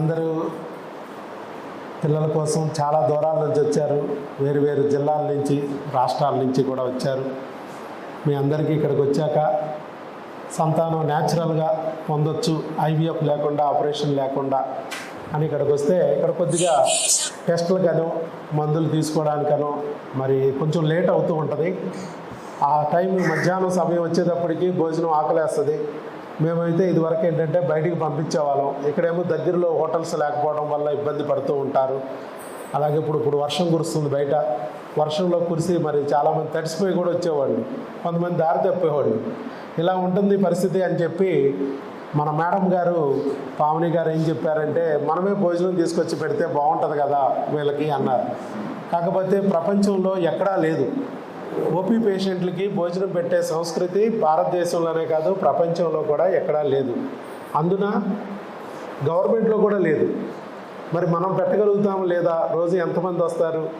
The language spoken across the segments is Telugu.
అందరూ పిల్లల కోసం చాలా దూరాల నుంచి వచ్చారు. వేరు వేరు జిల్లాల నుంచి రాష్ట్రాల నుంచి కూడా వచ్చారు. మీ అందరికీ ఇక్కడికి వచ్చాక సంతానం న్యాచురల్గా పొందొచ్చు. ఐవీఎఫ్ లేకుండా ఆపరేషన్ లేకుండా అని ఇక్కడికి వస్తే ఇక్కడ కొద్దిగా టెస్టులకనో మందులు తీసుకోవడానికనో మరి కొంచెం లేట్ అవుతూ ఉంటుంది. ఆ టైం మధ్యాహ్నం సమయం వచ్చేటప్పటికి భోజనం ఆకలేస్తుంది. మేమైతే ఇదివరకు ఏంటంటే బయటికి పంపించేవాళ్ళం. ఇక్కడేమో దగ్గరలో హోటల్స్ లేకపోవడం వల్ల ఇబ్బంది పడుతూ ఉంటారు. అలాగే ఇప్పుడు ఇప్పుడు వర్షం కురుస్తుంది బయట. వర్షంలో కురిసి మరి చాలామంది తడిసిపోయి కూడా వచ్చేవాళ్ళు. కొంతమంది దారి తప్పేవాళ్ళు. ఇలా ఉంటుంది పరిస్థితి అని చెప్పి మన మేడం గారు పావని గారు ఏం చెప్పారంటే మనమే భోజనం తీసుకొచ్చి పెడితే బాగుంటుంది కదా వీళ్ళకి అన్నారు. కాకపోతే ప్రపంచంలో ఎక్కడా లేదు. ఓపీ పేషెంట్లకి భోజనం పెట్టే సంస్కృతి భారతదేశంలోనే కాదు ప్రపంచంలో కూడా ఎక్కడా లేదు. అందున గవర్నమెంట్లో కూడా లేదు. మరి మనం పెట్టగలుగుతాము లేదా? రోజు ఎంతమంది వస్తారు?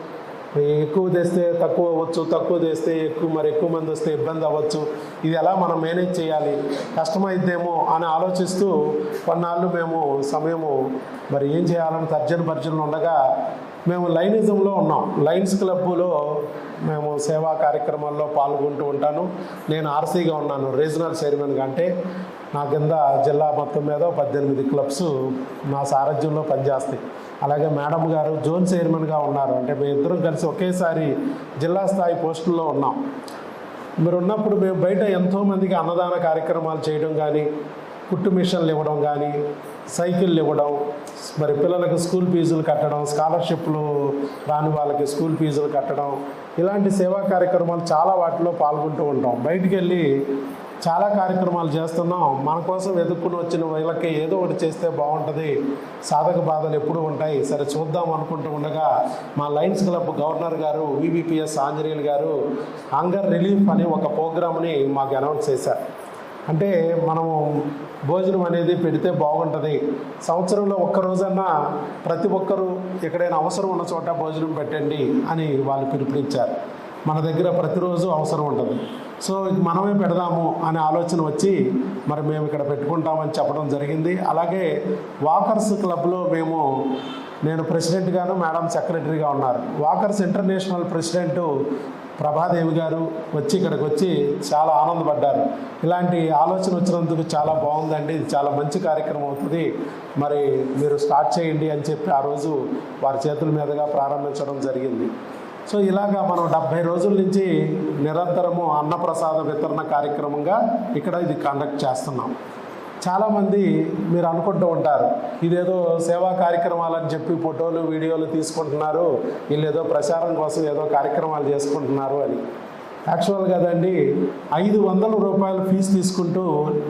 ఎక్కువ తెస్తే తక్కువ అవ్వచ్చు తక్కువ తెస్తే ఎక్కువ మరి ఎక్కువ మంది వస్తే ఇబ్బంది అవ్వచ్చు. ఇది ఎలా మనం మేనేజ్ చేయాలి? కష్టమైద్దేమో అని ఆలోచిస్తూ కొన్నాళ్ళు మేము సమయము మరి ఏం చేయాలని తర్జన భర్జనలు ఉండగా మేము లైనిజంలో ఉన్నాం. లైన్స్ క్లబ్లో మేము సేవా కార్యక్రమాల్లో పాల్గొంటూ ఉంటాను. నేను ఆర్సీగా ఉన్నాను రీజనల్ చైర్మన్గా. అంటే నా కింద జిల్లా మొత్తం మీద పద్దెనిమిది క్లబ్స్ నా సారథ్యంలో పనిచేస్తాయి. అలాగే మేడం గారు జోన్ చైర్మన్గా ఉన్నారు. అంటే మేము ఇద్దరం కలిసి ఒకేసారి జిల్లా స్థాయి పోస్టుల్లో ఉన్నాం. మీరు ఉన్నప్పుడు మేము బయట ఎంతోమందికి అన్నదాన కార్యక్రమాలు చేయడం కానీ కుట్టు మిషన్లు ఇవ్వడం కానీ సైకిళ్ళు ఇవ్వడం మరి పిల్లలకు స్కూల్ ఫీజులు కట్టడం స్కాలర్షిప్లు రాని వాళ్ళకి స్కూల్ ఫీజులు కట్టడం ఇలాంటి సేవా కార్యక్రమాలు చాలా వాటిలో పాల్గొంటూ ఉంటాం. బయటికి వెళ్ళి చాలా కార్యక్రమాలు చేస్తున్నాం. మన కోసం వెతుక్కుని వచ్చిన వీళ్ళకి ఏదో ఒకటి చేస్తే బాగుంటుంది. సాధక బాధలు ఎప్పుడు ఉంటాయి. సరే చూద్దాం అనుకుంటూ ఉండగా మా లయన్స్ క్లబ్ గవర్నర్ గారు వివిపిఎస్ ఆంజనేయులు గారు హంగర్ రిలీఫ్ అనే ఒక ప్రోగ్రామ్ని మాకు అనౌన్స్ చేశారు. అంటే మనము భోజనం అనేది పెడితే బాగుంటుంది. సంవత్సరంలో ఒక్క రోజన్నా ప్రతి ఒక్కరూ ఎక్కడైనా అవసరం ఉన్న చోట భోజనం పెట్టండి అని వాళ్ళు పిలుపునిచ్చారు. మన దగ్గర ప్రతిరోజు అవసరం ఉంటుంది. సో మనమే పెడదాము అనే ఆలోచన వచ్చి మరి మేము ఇక్కడ పెట్టుకుంటామని చెప్పడం జరిగింది. అలాగే వాకర్స్ క్లబ్లో మేము నేను ప్రెసిడెంట్గాను మేడం సెక్రటరీగా ఉన్నారు. వాకర్స్ ఇంటర్నేషనల్ ప్రెసిడెంట్ ప్రభాదేవి గారు వచ్చి ఇక్కడికి వచ్చి చాలా ఆనందపడ్డారు. ఇలాంటి ఆలోచన వచ్చినందుకు చాలా బాగుందండి. ఇది చాలా మంచి కార్యక్రమం అవుతుంది. మరి మీరు స్టార్ట్ చేయండి అని చెప్పి ఆ రోజు వారి చేతుల మీదుగా ప్రారంభించడం జరిగింది. సో ఇలాగా మనం డెబ్భై రోజుల నుంచి నిరంతరము అన్నప్రసాద వితరణ కార్యక్రమంగా ఇక్కడ ఇది కండక్ట్ చేస్తున్నాం. చాలామంది మీరు అనుకుంటూ ఉంటారు ఇదేదో సేవా కార్యక్రమాలని చెప్పి ఫోటోలు వీడియోలు తీసుకుంటున్నారు వీళ్ళు ఏదో ప్రచారం కోసం ఏదో కార్యక్రమాలు చేసుకుంటున్నారు అని. యాక్చువల్ కదండి ఐదు వందల రూపాయలు ఫీజు తీసుకుంటూ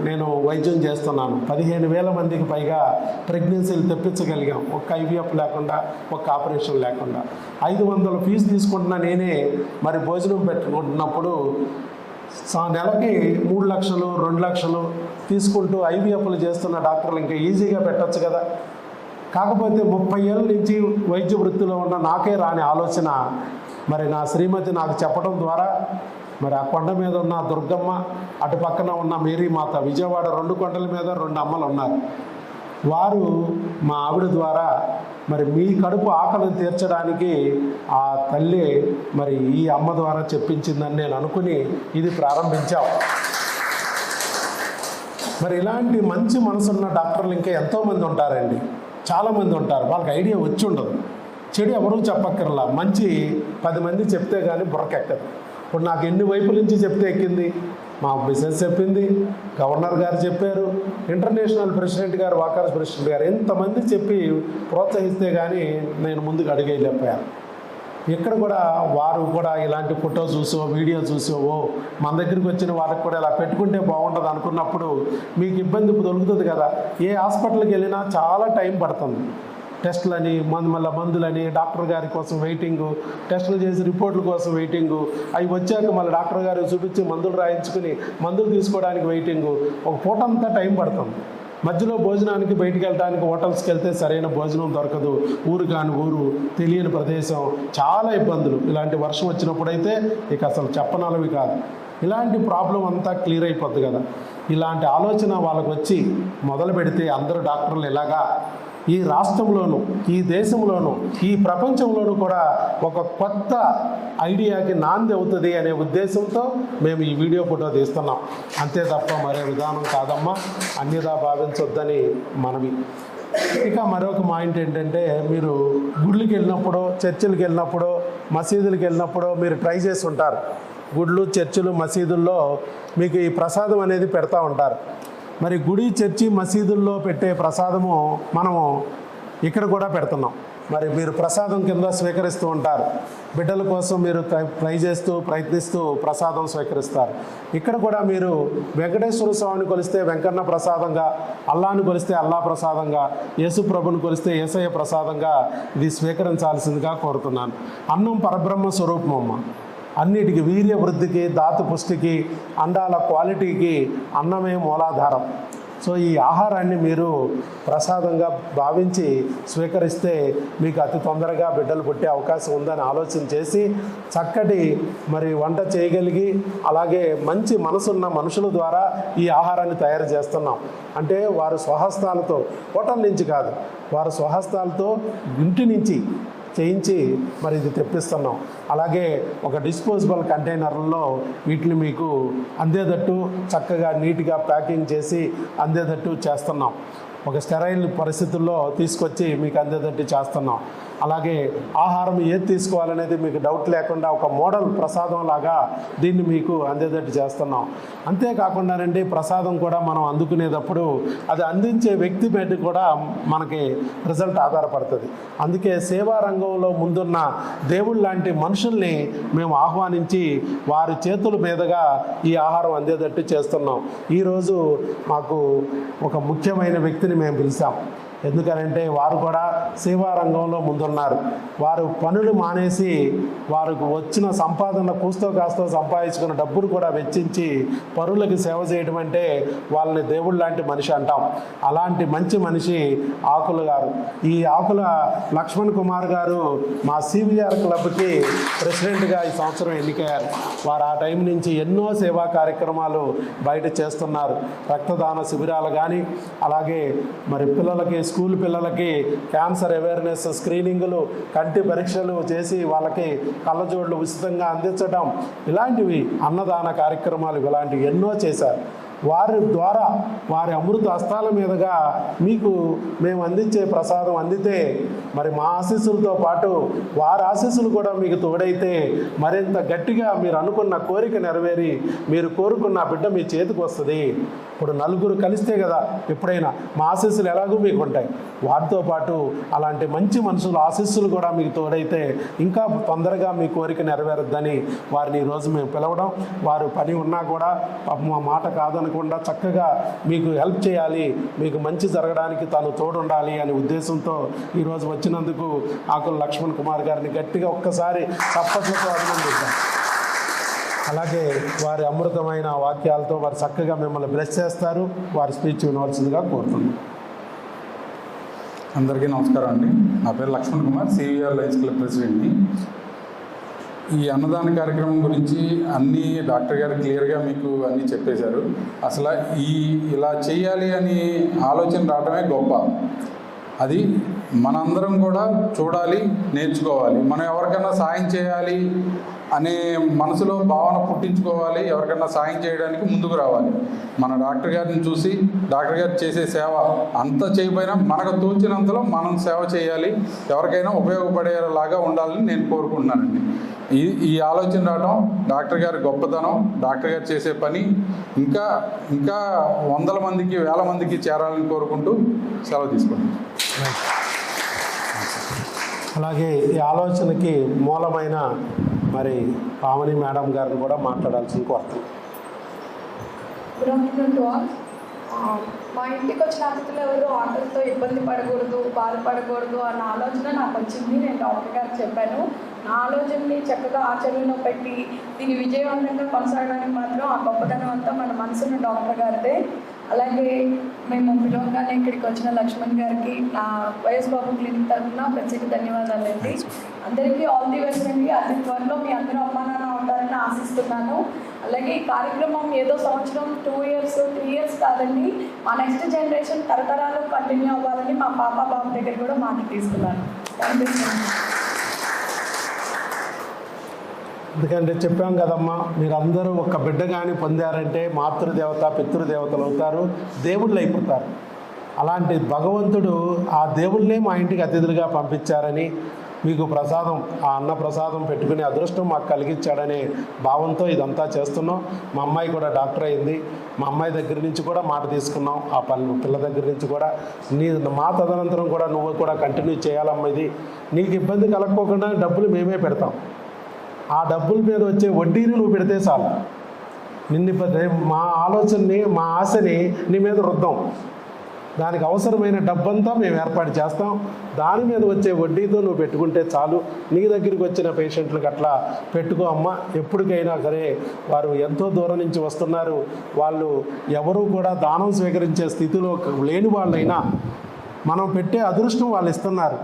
నేను వైద్యం చేస్తున్నాను. పదిహేను వేల మందికి పైగా ప్రెగ్నెన్సీలు తెప్పించగలిగాం. ఒక్క ఐవీఎఫ్ లేకుండా ఒక్క ఆపరేషన్ లేకుండా. ఐదు వందల ఫీజు తీసుకుంటున్న నేనే మరి భోజనం పెట్టుకుంటున్నప్పుడు నెలకి మూడు లక్షలు రెండు లక్షలు తీసుకుంటూ ఐవీఎఫ్లు చేస్తున్న డాక్టర్లు ఇంకా ఈజీగా పెట్టచ్చు కదా. కాకపోతే ముప్పై ఏళ్ళ నుంచి వైద్య వృత్తిలో ఉన్న నాకే రాని ఆలోచన. మరి నా శ్రీమతి నాకు చెప్పడం ద్వారా మరి ఆ కొండ మీద ఉన్న దుర్గమ్మ అటు పక్కన ఉన్న మేరీమాత విజయవాడ రెండు కొండల మీద రెండు అమ్మలు ఉన్నారు. వారు మా ఆవిడ ద్వారా మరి మీ కడుపు ఆకలిని తీర్చడానికి ఆ తల్లి మరి ఈ అమ్మ ద్వారా చెప్పించిందని నేను అనుకుని ఇది ప్రారంభించాం. మరి ఇలాంటి మంచి మనసున్న డాక్టర్లు ఇంకా ఎంతోమంది ఉంటారండి. చాలామంది ఉంటారు. వాళ్ళకి ఐడియా వచ్చి ఉండదు. చెడు ఎవరూ చెప్పక్కర్లా. మంచి పది మంది చెప్తే కానీ బుర్రకెక్కదు. ఇప్పుడు నాకు ఎన్ని వైపుల నుంచి చెప్తే ఎక్కింది? మా బిజినెస్ చెప్పింది. గవర్నర్ గారు చెప్పారు. ఇంటర్నేషనల్ ప్రెసిడెంట్ గారు వాకర్స్ ప్రెసిడెంట్ గారు ఎంతమంది చెప్పి ప్రోత్సహిస్తే కానీ నేను ముందుకు అడిగేయలేకపోయాను. ఇక్కడ కూడా వారు కూడా ఇలాంటి ఫోటో చూసో వీడియో చూసో మన దగ్గరికి వచ్చిన వాళ్ళకి కూడా ఇలా పెట్టుకుంటే బాగుంటుంది అనుకున్నప్పుడు మీకు ఇబ్బంది దొరుకుతుంది కదా. ఏ హాస్పిటల్కి వెళ్ళినా చాలా టైం పడుతుంది. టెస్టులని మందు మళ్ళీ మందులని డాక్టర్ గారి కోసం వెయిటింగు టెస్టులు చేసి రిపోర్ట్ల కోసం వెయిటింగు అవి వచ్చాక మళ్ళీ డాక్టర్ గారు చూపించి మందులు రాయించుకుని మందులు తీసుకోవడానికి వెయిటింగు ఒక పూట అంతా టైం పడుతుంది. మధ్యలో భోజనానికి బయటికి వెళ్ళడానికి హోటల్స్కి వెళ్తే సరైన భోజనం దొరకదు. ఊరు కాని ఊరు తెలియని ప్రదేశం చాలా ఇబ్బందులు. ఇలాంటి వర్షం వచ్చినప్పుడైతే ఇక అసలు చెప్పనలవి కాదు. ఇలాంటి ప్రాబ్లం అంతా క్లియర్ అయిపోద్ది కదా. ఇలాంటి ఆలోచన వాళ్ళకు వచ్చి మొదలు పెడితే అందరూ డాక్టర్లు ఇలాగా ఈ రాష్ట్రంలోనూ ఈ దేశంలోనూ ఈ ప్రపంచంలోనూ కూడా ఒక కొత్త ఐడియాకి నాంది అవుతుంది అనే ఉద్దేశంతో మేము ఈ వీడియో ఫోటో తీస్తున్నాం. అంతే తప్ప మరే విధానం కాదమ్మా. అన్యదా భావించొద్దని మనవి. ఇక మరొక పాయింట్ ఏంటంటే మీరు గుళ్ళకి వెళ్ళినప్పుడు చర్చిలకు వెళ్ళినప్పుడు మసీదులకు వెళ్ళినప్పుడు మీరు ట్రై చేసి ఉంటారు. గుళ్ళు చర్చిలు మసీదుల్లో మీకు ఈ ప్రసాదం అనేది పెడతా ఉంటారు. మరి గుడి చర్చి మసీదుల్లో పెట్టే ప్రసాదము మనము ఇక్కడ కూడా పెడుతున్నాం. మరి మీరు ప్రసాదం కింద స్వీకరిస్తూ ఉంటారు. బిడ్డల కోసం మీరు ట్రై ట్రై చేస్తూ ప్రయత్నిస్తూ ప్రసాదం స్వీకరిస్తారు. ఇక్కడ కూడా మీరు వెంకటేశ్వర స్వామిని కొలిస్తే వెంకన్న ప్రసాదంగా అల్లాను కొలిస్తే అల్లా ప్రసాదంగా యేసు ప్రభుని కొలిస్తే ఏసయ్య ప్రసాదంగా ఇది స్వీకరించాల్సిందిగా కోరుతున్నాను. అన్నం పరబ్రహ్మ స్వరూపం అమ్మ. అన్నిటికీ వీర్య వృద్ధికి దాతు పుష్టికి అండాల క్వాలిటీకి అన్నమే మూలాధారం. సో ఈ ఆహారాన్ని మీరు ప్రసాదంగా భావించి స్వీకరిస్తే మీకు అతి తొందరగా బిడ్డలు పుట్టే అవకాశం ఉందని ఆలోచన చేసి చక్కటి మరి వంట చేయగలిగి అలాగే మంచి మనసున్న మనుషుల ద్వారా ఈ ఆహారాన్ని తయారు చేస్తున్నాం. అంటే వారు స్వహస్తాలతో హోటల్ నుంచి కాదు వారు స్వహస్తాలతో ఇంటి నుంచి చేయించి మరి ఇది తెప్పిస్తున్నాం. అలాగే ఒక డిస్పోజబుల్ కంటైనర్లలో వీటిని మీకు అందేటట్టు చక్కగా నీట్గా ప్యాకింగ్ చేసి అందేటట్టు చేస్తున్నాం. ఒక స్టెరైల్ పరిస్థితుల్లో తీసుకొచ్చి మీకు అందేటట్టు చేస్తున్నాం. అలాగే ఆహారం ఏది తీసుకోవాలనేది మీకు డౌట్ లేకుండా ఒక మోడల్ ప్రసాదం లాగా దీన్ని మీకు అందేటట్టు చేస్తున్నాం. అంతేకాకుండానండి ప్రసాదం కూడా మనం అందుకునేటప్పుడు అది అందించే వ్యక్తి మీద కూడా మనకి రిజల్ట్ ఆధారపడుతుంది. అందుకే సేవా రంగంలో ముందున్న దేవుళ్ళ లాంటి మనుషుల్ని మేము ఆహ్వానించి వారి చేతుల మీదుగా ఈ ఆహారం అందేటట్టు చేస్తున్నాం. ఈరోజు మాకు ఒక ముఖ్యమైన వ్యక్తిని మేము పిలిచాం. ఎందుకనంటే వారు కూడా సేవా రంగంలో ముందున్నారు. వారు పనులు మానేసి వారికి వచ్చిన సంపాదన కూస్తో కాస్తో సంపాదించుకున్న డబ్బులు కూడా వెచ్చించి పరులకు సేవ చేయడం అంటే వాళ్ళని దేవుడు లాంటి మనిషి అంటాం. అలాంటి మంచి మనిషి ఆకులు గారు. ఈ ఆకుల లక్ష్మణ్ కుమార్ గారు మా సివిఆర్ క్లబ్కి ప్రెసిడెంట్గా ఈ సంవత్సరం ఎన్నికయ్యారు. వారు ఆ టైం నుంచి ఎన్నో సేవా కార్యక్రమాలు బయట చేస్తున్నారు. రక్తదాన శిబిరాలు కానీ అలాగే మరి పిల్లలకి స్కూల్ పిల్లలకి క్యాన్సర్ అవేర్నెస్ స్క్రీనింగులు కంటి పరీక్షలు చేసి వాళ్ళకి కళ్ళజోళ్ళు ఉచితంగా అందించడం ఇలాంటివి అన్నదాన కార్యక్రమాలు ఇలాంటివి ఎన్నో చేశారు. వారి ద్వారా వారి అమృత హస్తాల మీదుగా మీకు మేము అందించే ప్రసాదం అందితే మరి మా ఆశీస్సులతో పాటు వారి ఆశీస్సులు కూడా మీకు తోడైతే మరింత గట్టిగా మీరు అనుకున్న కోరిక నెరవేరి మీరు కోరుకున్న బిడ్డ మీ చేతికి వస్తుంది. ఇప్పుడు నలుగురు కలిస్తే కదా ఎప్పుడైనా మా ఆశీస్సులు ఎలాగూ మీకు ఉంటాయి. వారితో పాటు అలాంటి మంచి మనుషుల ఆశీస్సులు కూడా మీకు తోడైతే ఇంకా తొందరగా మీ కోరిక నెరవేరుద్దని వారిని ఈరోజు మేము పిలవడం. వారు పని ఉన్నా కూడా మా మాట కాదనకుండా చక్కగా మీకు హెల్ప్ చేయాలి మీకు మంచి జరగడానికి తాను తోడుండాలి అనే ఉద్దేశంతో ఈరోజు వచ్చినందుకు ఆకుల లక్ష్మణ్ కుమార్ గారిని గట్టిగా ఒక్కసారి చప్పట్లతో అభినందిస్తాను అలాగే వారి అమృతమైన వాక్యాలతో వారు చక్కగా మిమ్మల్ని బ్రెస్ చేస్తారు. వారి స్పీచ్ వినవలసిందిగా కోరుతున్నాం. అందరికీ నమస్కారం అండి. నా పేరు Lakshman Kumar CVR lions club ప్రెసిడెంట్ని. ఈ అన్నదాన కార్యక్రమం గురించి అన్నీ డాక్టర్ గారు క్లియర్గా మీకు అన్నీ చెప్పేశారు. అసలు ఈ ఇలా చేయాలి అని ఆలోచన రావడమే గొప్ప. అది మనందరం కూడా చూడాలి నేర్చుకోవాలి. మనం ఎవరికైనా సాయం చేయాలి అనే మనసులో భావన పుట్టించుకోవాలి ఎవరికైనా సాయం చేయడానికి ముందుకు రావాలి. మన డాక్టర్ గారిని చూసి డాక్టర్ గారు చేసే సేవ అంత చేయకపోయినా మనకు తోచినంతలో మనం సేవ చేయాలి. ఎవరికైనా ఉపయోగపడేలాగా ఉండాలని నేను కోరుకుంటున్నానండి. ఈ ఈ ఆలోచన రావడం డాక్టర్ గారి గొప్పతనం డాక్టర్ గారు చేసే పని ఇంకా ఇంకా వందల మందికి వేల మందికి చేరాలని కోరుకుంటూ సెలవు తీసుకుంటాను అలాగే ఈ ఆలోచనకి మూలమైన మరి పావని మేడం గారిని కూడా మాట్లాడాల్సిన కోరుతున్నాం గుడ్ ఆఫ్టర్నూన్ టు ఆల్ మా ఇంటికి వచ్చిన అతిథులు ఎవరు ఆటలతో ఇబ్బంది పడకూడదు బాధపడకూడదు అన్న ఆలోచన నాకు వచ్చింది. నేను డాక్టర్ గారికి చెప్పాను. నా ఆలోచనని చక్కగా ఆచరణలో పెట్టి దీన్ని విజయవంతంగా కొనసాగడానికి మాత్రం ఆ గొప్పతనం అంతా మన మనసున్న డాక్టర్ గారిదే. అలాగే మేము పిలవగానే ఇక్కడికి వచ్చిన లక్ష్మణ్ గారికి నా వైఎస్ బాబు క్లినిక్ తరఫున ప్రత్యేక ధన్యవాదాలండి. అందరికీ ఆల్ ది బెస్ట్ అండి. అతి త్వరలో మీ అందరూ అమ్మానాన్న ఉంటారని ఆశిస్తున్నాను. అలాగే ఈ కార్యక్రమం ఏదో సంవత్సరం టూ ఇయర్స్ త్రీ ఇయర్స్ కాదండి. మా నెక్స్ట్ జనరేషన్ తరతరాలు కంటిన్యూ అవ్వాలని మా పాప బాబు దగ్గర కూడా మాట తీసుకున్నాను. థ్యాంక్ యూ ఎందుకంటే చెప్పాం కదమ్మా మీరందరూ ఒక బిడ్డ కానీ పొందారంటే మాతృదేవత పితృదేవతలు అవుతారు దేవుళ్ళు అయిపోతారు. అలాంటి భగవంతుడు ఆ దేవుళ్ళే మా ఇంటికి అతిథులుగా పంపించారని మీకు ప్రసాదం ఆ అన్న ప్రసాదం పెట్టుకునే అదృష్టం మాకు కలిగించాడనే భావంతో ఇదంతా చేస్తున్నాం. మా అమ్మాయి కూడా డాక్టర్ అయింది. మా అమ్మాయి దగ్గర నుంచి కూడా మాట తీసుకున్నాం. ఆ పని పిల్ల దగ్గర నుంచి కూడా. నీ మా తదనంతరం కూడా నువ్వు కూడా కంటిన్యూ చేయాలమ్మా ఇది. నీకు ఇబ్బంది కలగకోకుండా డబ్బులు మేమే పెడతాం. ఆ డబ్బుల మీద వచ్చే వడ్డీని నువ్వు పెడితే చాలు. నిన్ను మా ఆలోచనని మా ఆశని నీ మీద రుద్దాం. దానికి అవసరమైన డబ్బంతా మేము ఏర్పాటు చేస్తాం. దాని మీద వచ్చే వడ్డీతో నువ్వు పెట్టుకుంటే చాలు. నీ దగ్గరికి వచ్చిన పేషెంట్లకు అట్లా పెట్టుకో అమ్మ. ఎప్పటికైనా సరే వారు ఎంతో దూరం నుంచి వస్తున్నారు. వాళ్ళు ఎవరూ కూడా దానం స్వీకరించే స్థితిలో లేని వాళ్ళైనా మనం పెట్టే అదృష్టం వాళ్ళు ఇస్తున్నారు.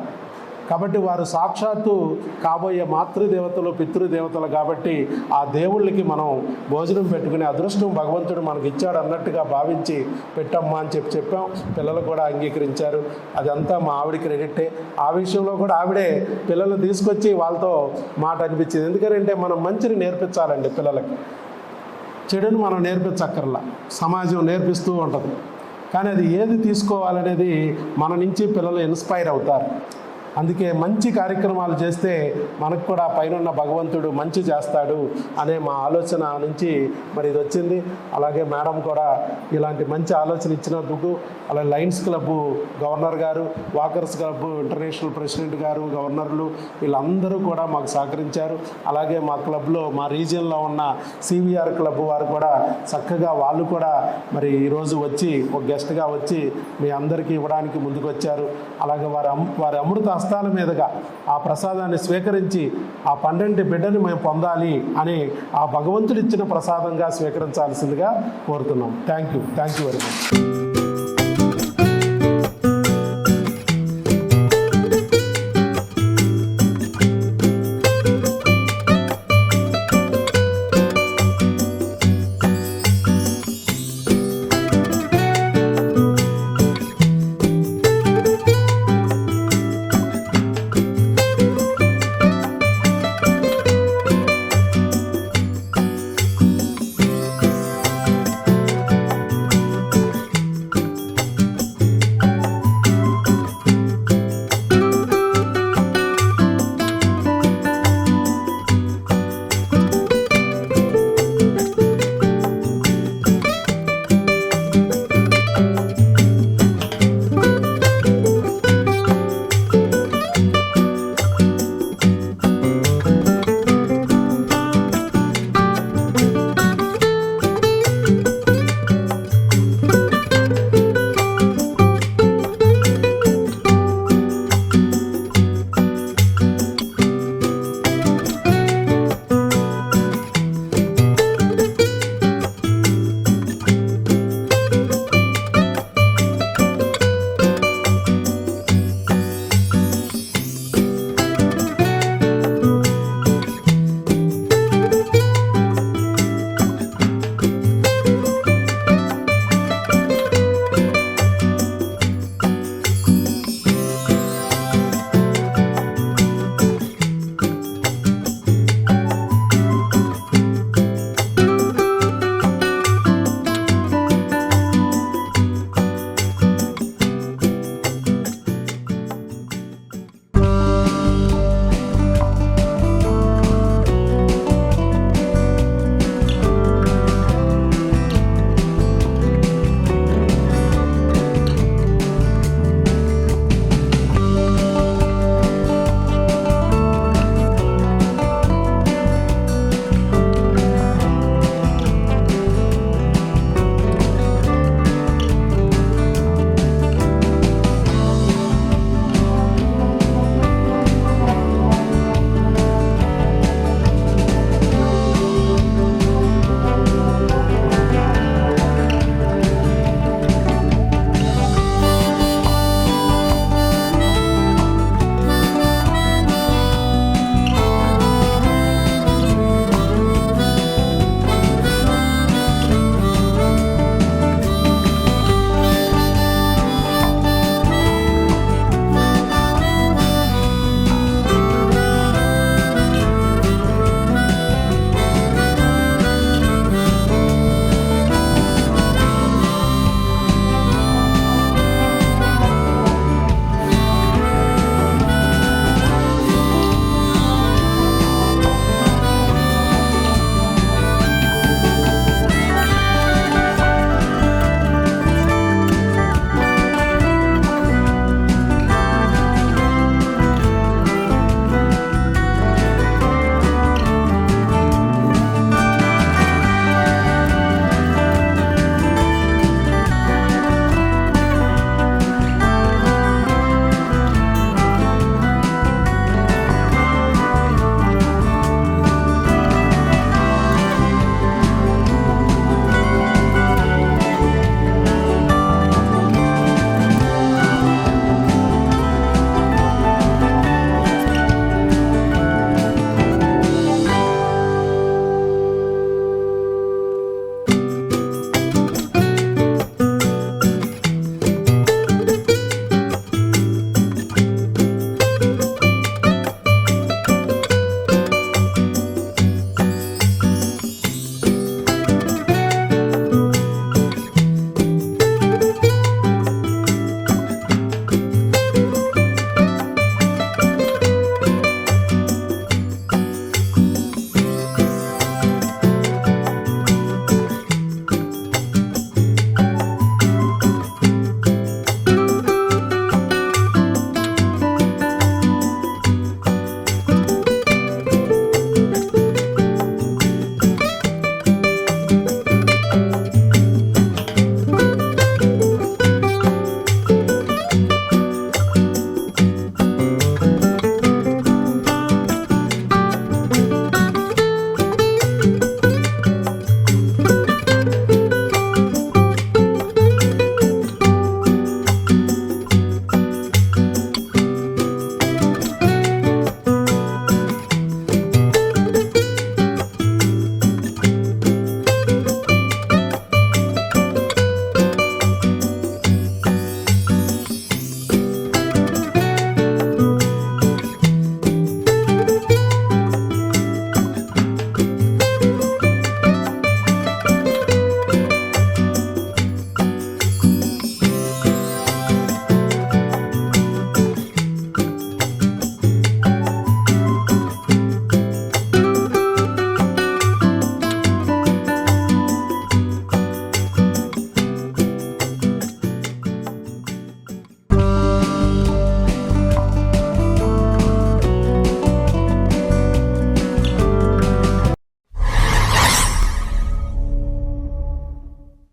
కాబట్టి వారు సాక్షాత్తు కాబోయే మాతృదేవతలు పితృదేవతలు కాబట్టి ఆ దేవుళ్ళకి మనం భోజనం పెట్టుకునే అదృష్టం భగవంతుడు మనకి ఇచ్చాడు అన్నట్టుగా భావించి పెట్టమ్మా అని చెప్పి చెప్పాం. పిల్లలు కూడా అంగీకరించారు. అదంతా మా ఆవిడ క్రెడిటే. ఆ విషయంలో కూడా ఆవిడే పిల్లలు తీసుకొచ్చి వాళ్ళతో మాట అనిపించింది. ఎందుకంటే మనం మంచిని నేర్పించాలండి పిల్లలకి. చెడును మనం నేర్పించక్కర్లా. సమాజం నేర్పిస్తూ ఉంటుంది. కానీ అది ఏది తీసుకోవాలనేది మన నుంచి పిల్లలు ఇన్స్పైర్ అవుతారు. అందుకే మంచి కార్యక్రమాలు చేస్తే మనకు కూడా పైన భగవంతుడు మంచి చేస్తాడు అనే మా ఆలోచన నుంచి మరి ఇది వచ్చింది. అలాగే మేడం కూడా ఇలాంటి మంచి ఆలోచన ఇచ్చినందుకు అలాగే లయన్స్ క్లబ్ గవర్నర్ గారు వాకర్స్ క్లబ్ ఇంటర్నేషనల్ ప్రెసిడెంట్ గారు గవర్నర్లు వీళ్ళందరూ కూడా మాకు సహకరించారు. అలాగే మా క్లబ్లో మా రీజియన్లో ఉన్న సివిఆర్ క్లబ్ వారు కూడా చక్కగా వాళ్ళు కూడా మరి ఈరోజు వచ్చి ఒక గెస్ట్గా వచ్చి మీ అందరికీ ఇవ్వడానికి ముందుకు వచ్చారు అలాగే వారి అమ్ వారి అమృత హస్తాల మీదుగా ఆ ప్రసాదాన్ని స్వీకరించి ఆ పన్నెండు బిడ్డని మేము పొందాలి అని ఆ భగవంతుడిచ్చిన ప్రసాదంగా స్వీకరించాల్సిందిగా కోరుతున్నాం. Thank you thank you very much